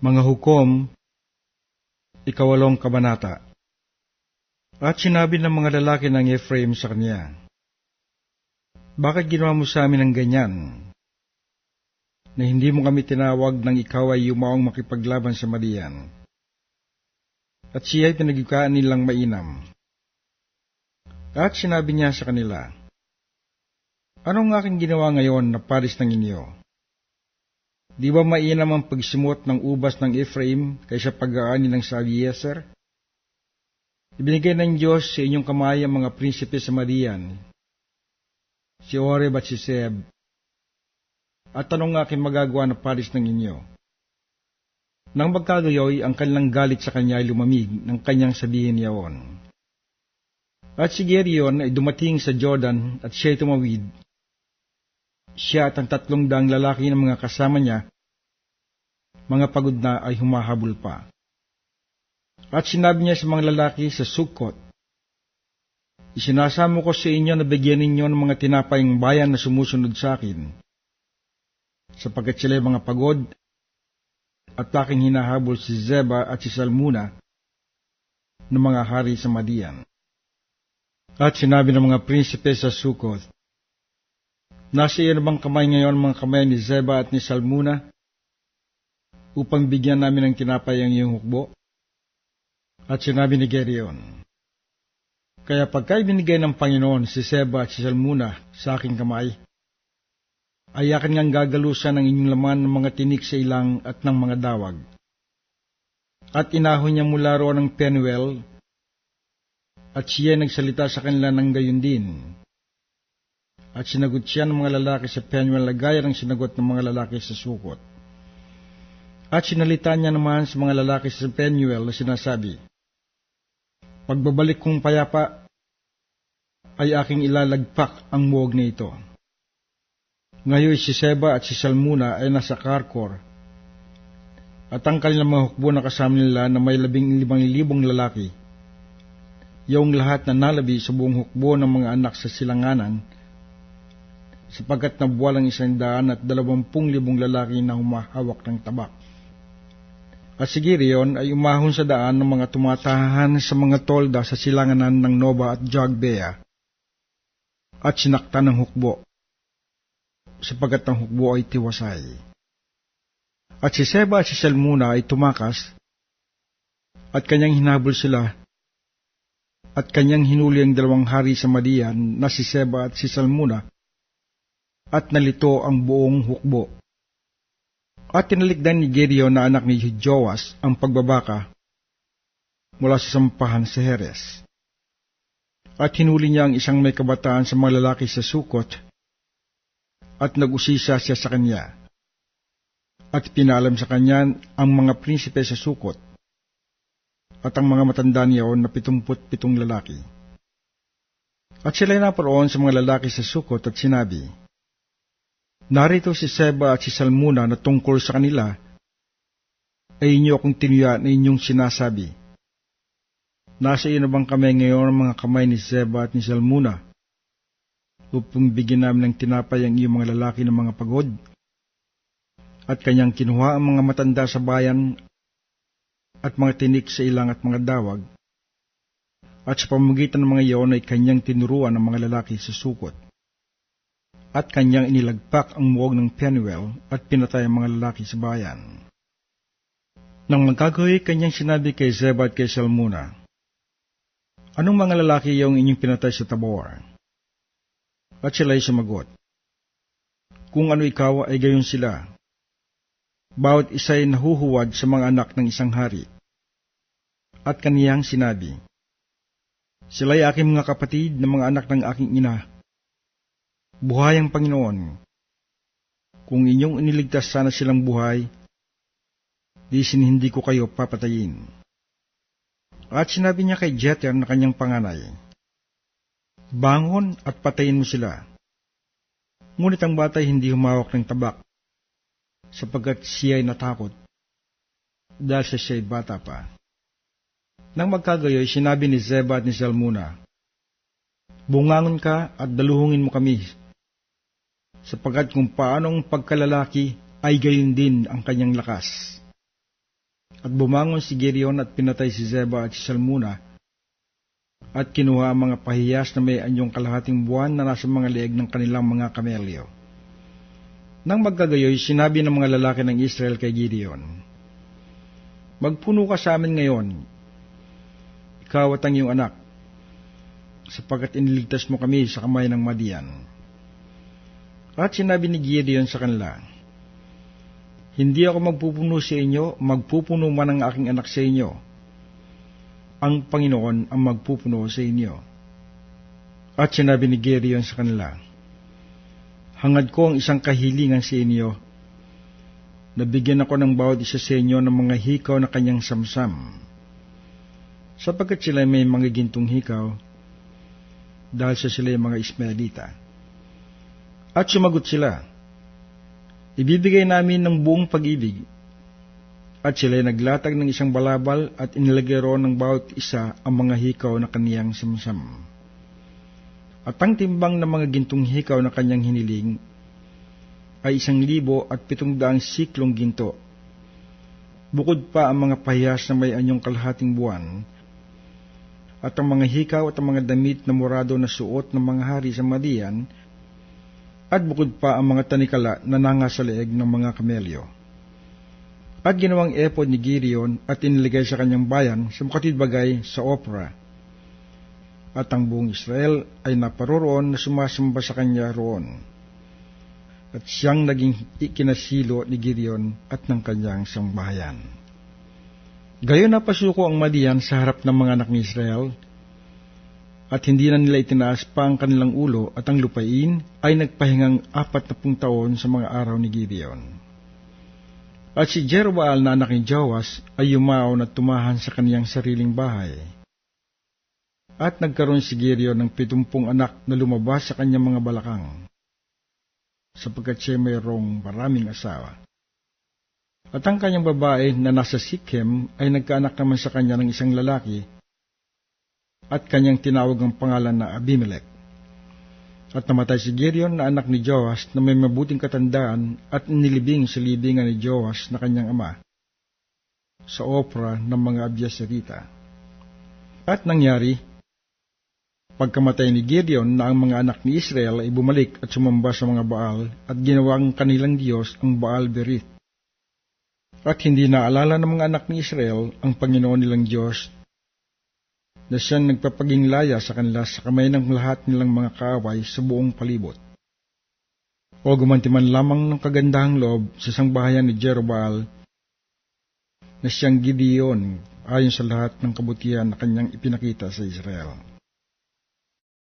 Mga hukom, ikawalong kabanata. At sinabi ng mga lalaki ng Ephraim sa kanya, Bakit ginawa mo sa amin ng ganyan? Na hindi mo kami tinawag nang ikaw ay yumaong makipaglaban sa Madian. At siya ay pinagyukaan nilang mainam. At sinabi niya sa kanila, Anong aking ginawa ngayon na paris ng inyo? Di ba mainam ang pagsimot ng ubas ng Ephraim kaysa pag-aani ng sa Abiezer? Ibinigay ng Diyos sa inyong kamay ang mga prinsipe sa Madian, si Oreb at si Seb, at anong aking magagawa na paris ng inyo? Nang magkagayoy, ang kanilang galit sa kanya ay lumamig ng kanyang sabihin yaon. At si Gerion ay dumating sa Jordan at siya ay tumawid. Siya at ang tatlong daang lalaki ng mga kasama niya, mga pagod na ay humahabol pa. At sinabi niya sa mga lalaki sa Sukkot, Isinasamo ko sa inyo na bigyan ninyo ng mga tinapayang bayan na sumusunod sa akin, sapagkat sila ay mga pagod at aking hinahabol si Zeba at si Salmuna ng mga hari sa Madian. At sinabi ng mga prinsipe sa Sukkot, Nasa iyo na bang kamay ngayon mga kamay ni Zeba at ni Salmuna upang bigyan namin ng tinapay ang iyong hukbo? At sinabi ni Gerion, Kaya pagka binigay ng Panginoon si Seba at si Salmuna sa aking kamay, ay akin ngang gagalusan ang inyong laman ng mga tinik sa ilang at ng mga dawag. At inahon niya mula roon ng Penuel, at siya nagsalita sa kanila ng gayon din. At sinagot siya ng mga lalaki sa Penuel na gaya ng sinagot ng mga lalaki sa Sukot. At sinalita niya naman sa mga lalaki sa Penuel na sinasabi, Pagbabalik kong payapa, ay aking ilalagpak ang muog na ito. Ngayon si Seba at si Salmuna ay nasa Karkor, at ang kanilang mga hukbo na kasama nila na may labing limang libong lalaki, yung lahat na nalabi sa buong hukbo ng mga anak sa silanganan, sapagkat nabuwalang isang daan at dalawampung libong lalaki na humahawak ng tabak. At si Girion ay umahon sa daan ng mga tumatahan sa mga tolda sa silanganan ng Nova at Jogbea at sinaktan ng hukbo sapagkat ang hukbo ay tiwasay. At si Seba at si Salmuna ay tumakas at kanyang hinabol sila at kanyang hinuli ang dalawang hari sa Madian na si Seba at si Salmuna at nalito ang buong hukbo. At tinalikdan ni Gideon na anak ni Joas ang pagbabaka mula sa sampahan sa Heres. At hinuli niya ang isang may kabataan sa mga lalaki sa Sukot at nag-usisa siya sa kanya. At pinalam sa kanya ang mga prinsipe sa Sukot at ang mga matanda niyaon na pitumput pitong lalaki. At sila'y naparoon sa mga lalaki sa Sukot at sinabi, Narito si Seba at si Salmuna na tungkol sa kanila, ay inyo akong tinuya na inyong sinasabi. Nasa iyo na bang kami ngayon ang mga kamay ni Seba at ni Salmuna? Upang bigyan namin ng tinapay ang iyong mga lalaki ng mga pagod? At kanyang kinuha ang mga matanda sa bayan at mga tinik sa ilang at mga dawag, at sa pamagitan ng mga iyon ay kanyang tinuruan ang mga lalaki sa sukot at kanyang inilagpak ang muog ng Penuel at pinatay ang mga lalaki sa bayan. Nang magkagawi, kanyang sinabi kay Zeba at kay Salmuna, Anong mga lalaki yung inyong pinatay sa Tabor? At sila ay sumagot, Kung ano ikaw ay gayon sila. Bawat isa ay nahuhuwad sa mga anak ng isang hari. At kaniyang sinabi, Sila ay aking mga kapatid na mga anak ng aking ina, Buhay ang Panginoon. Kung inyong iniligtas sana silang buhay, di hindi ko kayo papatayin. At sinabi niya kay Jeter na kanyang panganay, Bangon at patayin mo sila. Ngunit ang batay hindi humawak ng tabak, sapagkat siya ay natakot, dahil siya ay bata pa. Nang magkagayoy, sinabi ni Zeba at ni Salmuna, Bungangon ka at daluhungin mo kami sapagkat kung paanong pagkalalaki ay gayon din ang kanyang lakas. At bumangon si Gideon at pinatay si Zeba at si Salmuna at kinuha ang mga pahiyas na may anyong kalahating buwan na nasa mga leeg ng kanilang mga kamelyo. Nang magkagayoy, sinabi ng mga lalaki ng Israel kay Gideon, Magpuno ka sa amin ngayon, ikaw at ang iyong anak, sapagkat iniligtas mo kami sa kamay ng Madian. At sinabi ni Gideon sa kanila, Hindi ako magpupuno sa inyo, magpupuno man ang aking anak sa inyo. Ang Panginoon ang magpupuno sa inyo. At sinabi ni Gideon sa kanila, Hangad ko ang isang kahilingan sa inyo, nabigyan ako ng bawat isa sa inyo ng mga hikaw na kanyang samsam. Sapagkat sila may mga gintong hikaw, dahil sa sila mga Ismaelita. At sumagot sila, Ibibigay namin ng buong pag-ibig. At sila naglatag ng isang balabal at inilagay roon ng bawat isa ang mga hikaw na kaniyang samsam. At ang timbang ng mga gintong hikaw na kanyang hiniling ay isang libo at pitong daang siklong ginto. Bukod pa ang mga pahiyas na may anyong kalahating buwan, at ang mga hikaw at ang mga damit na murado na suot ng mga hari sa Madian, at bukod pa ang mga tanikala na nanga sa leeg ng mga kamelyo. At ginawang epod ni Gideon at iniligay sa kanyang bayan sa makatidbagay sa Opera. At ang buong Israel ay naparoroon na sumasamba sa kanya roon. At siyang naging ikinasilo ni Gideon at ng kanyang sambahayan. Gayon na pasuko ang Madian sa harap ng mga anak ni Israel, at hindi na nila itinaas pa ang kanilang ulo at ang lupain ay nagpahingang apat na pung taon sa mga araw ni Gideon. At si Jeroboal na anak ni Joas ay yumao na tumahan sa kaniyang sariling bahay. At nagkaroon si Gideon ng pitumpung anak na lumabas sa kanyang mga balakang, sapagkat siya mayroong maraming asawa. At ang kanyang babae na nasa Sikhem ay nagkaanak naman sa kanya ng isang lalaki at kanyang tinawag ang pangalan na Abimelech. At namatay si Gideon na anak ni Joas na may mabuting katandaan at nilibing sa libingan ni Joas na kanyang ama sa opera ng mga Abiaserita. At nangyari, pagkamatay ni Gideon na ang mga anak ni Israel ay bumalik at sumamba sa mga Baal at ginawang kanilang Diyos ang Baal Berith. At hindi naalala ng mga anak ni Israel ang Panginoon nilang Diyos na siyang nagpapaging laya sa kanila sa kamay ng lahat nilang mga kaaway sa buong palibot. O gumantiman lamang ng kagandahang loob sa sangbahayan ni Jerobal na siyang Gideon ayon sa lahat ng kabutihan na kanyang ipinakita sa Israel.